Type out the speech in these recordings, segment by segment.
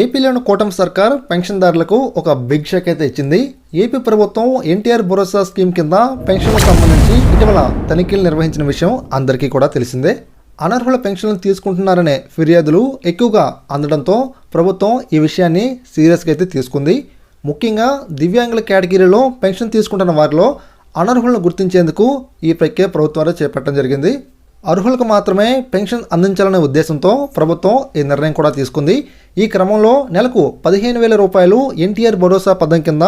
ఏపీలోని కూటమి సర్కార్ పెన్షన్దారులకు ఒక బిగ్ షాక్ అయితే ఇచ్చింది. ఏపీ ప్రభుత్వం ఎన్టీఆర్ భరోసా స్కీమ్ కింద పెన్షన్లకు సంబంధించి ఇటీవల తనిఖీలు నిర్వహించిన విషయం అందరికీ కూడా తెలిసిందే. అనర్హుల పెన్షన్లు తీసుకుంటున్నారనే ఫిర్యాదులు ఎక్కువగా అందడంతో ప్రభుత్వం ఈ విషయాన్ని సీరియస్గా అయితే తీసుకుంది. ముఖ్యంగా దివ్యాంగుల కేటగిరీలో పెన్షన్ తీసుకుంటున్న వారిలో అనర్హులను గుర్తించేందుకు ఈ ప్రక్రియ ప్రభుత్వం చేపట్టడం జరిగింది. అర్హులకు మాత్రమే పెన్షన్ అందించాలనే ఉద్దేశంతో ప్రభుత్వం ఈ నిర్ణయం కూడా తీసుకుంది. ఈ క్రమంలో నెలకు పదిహేను వేల రూపాయలు ఎన్టీఆర్ భరోసా పథకం కింద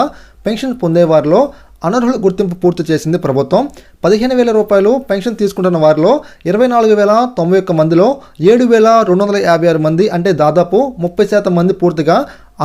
పెన్షన్ పొందేవారిలో అనర్హుల గుర్తింపు పూర్తి చేసింది ప్రభుత్వం. పదిహేను వేల రూపాయలు పెన్షన్ తీసుకుంటున్న వారిలో ఇరవై నాలుగు వేల తొంభై ఒక్క మందిలో ఏడు వేల రెండు వందల యాభై ఆరు మంది అంటే దాదాపు ముప్పై శాతం మంది పూర్తిగా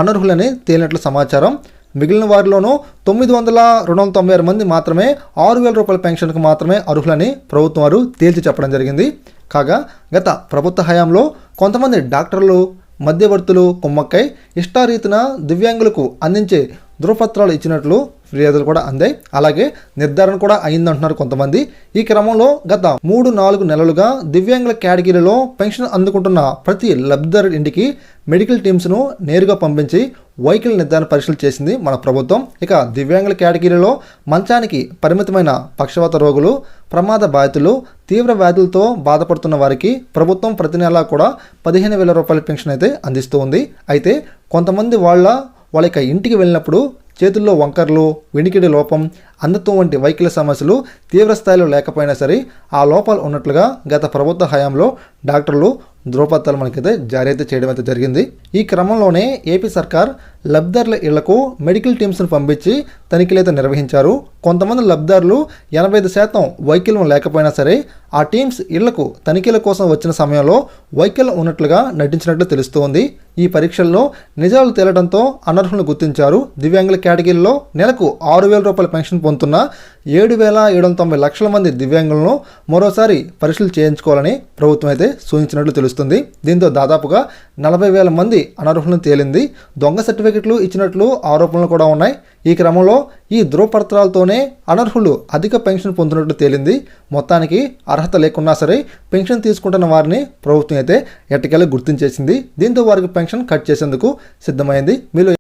అనర్హులని తేలినట్లు సమాచారం. మిగిలిన వారిలోనూ తొమ్మిది వందల రెండు వందల తొంభై ఆరు మంది మాత్రమే ఆరు వేల రూపాయల పెన్షన్కు మాత్రమే అర్హులని ప్రభుత్వం వారు తేల్చి చెప్పడం జరిగింది. కాగా గత ప్రభుత్వ హయాంలో కొంతమంది డాక్టర్లు మధ్యవర్తులు కుమ్మక్కై ఇష్టారీతిన దివ్యాంగులకు అందించే ధృవపత్రాలు ఇచ్చినట్లు ఫిర్యాదులు కూడా అందాయి. అలాగే నిర్ధారణ కూడా అయిందంటున్నారు కొంతమంది. ఈ క్రమంలో గత మూడు నాలుగు నెలలుగా దివ్యాంగుల కేటగిరీలో పెన్షన్ అందుకుంటున్న ప్రతి లబ్ధిదారు ఇంటికి మెడికల్ టీమ్స్ను నేరుగా పంపించి వైకల్ నిర్ధారణ పరీక్షలు చేసింది మన ప్రభుత్వం. ఇక దివ్యాంగుల కేటగిరీలో మంచానికి పరిమితమైన పక్షవాత రోగులు ప్రమాద బాధితులు తీవ్ర వ్యాధులతో బాధపడుతున్న వారికి ప్రభుత్వం ప్రతి నెలా కూడా పదిహేను వేల రూపాయల పెన్షన్ అయితే అందిస్తూ ఉంది. అయితే కొంతమంది వాళ్ళ వాళ్ళ యొక్క ఇంటికి వెళ్ళినప్పుడు చేతుల్లో వంకర్లు వెనికిడి లోపం అందత్వం వంటి వైకల్య సమస్యలు తీవ్ర స్థాయిలో లేకపోయినా సరే ఆ లోపాలు ఉన్నట్లుగా గత ప్రభుత్వ హయాంలో డాక్టర్లు ధ్రువపత్రాలు మనకైతే జారీ అయితే చేయడం అయితే జరిగింది. ఈ క్రమంలోనే ఏపీ సర్కార్ లబ్ధారుల ఇళ్ళకు మెడికల్ టీమ్స్ను పంపించి తనిఖీలైతే నిర్వహించారు. కొంతమంది లబ్ధారులు ఎనభై ఐదు శాతం వైకల్యం లేకపోయినా సరే ఆ టీమ్స్ ఇళ్ళకు తనిఖీల కోసం వచ్చిన సమయంలో వైకల్యం ఉన్నట్లుగా నటించినట్లు తెలుస్తోంది. ఈ పరీక్షల్లో నిజాలు తేలడంతో అనర్హులను గుర్తించారు. దివ్యాంగుల కేటగిరీలో నెలకు ఆరు వేల రూపాయల పెన్షన్ పొందుతున్న ఏడు వేల ఏడు వందల తొంభై లక్షల మంది దివ్యాంగులను మరోసారి పరీక్షలు చేయించుకోవాలని ప్రభుత్వం అయితే సూచించినట్లు తెలుస్తుంది. దీంతో దాదాపుగా నలభై వేల మంది అనర్హులను తేలింది. దొంగ సర్టిఫికెట్లు ఇచ్చినట్లు ఆరోపణలు కూడా ఉన్నాయి. ఈ క్రమంలో ఈ ధృవపత్రాలతోనే అనర్హులు అధిక పెన్షన్ పొందినట్లు తేలింది. మొత్తానికి అర్హత లేకున్నా సరే పెన్షన్ తీసుకుంటున్న వారిని ప్రభుత్వం అయితే ఎట్టకేలా గుర్తించేసింది. దీంతో వారికి పెన్షన్ కట్ చేసేందుకు సిద్ధమైంది. మీలో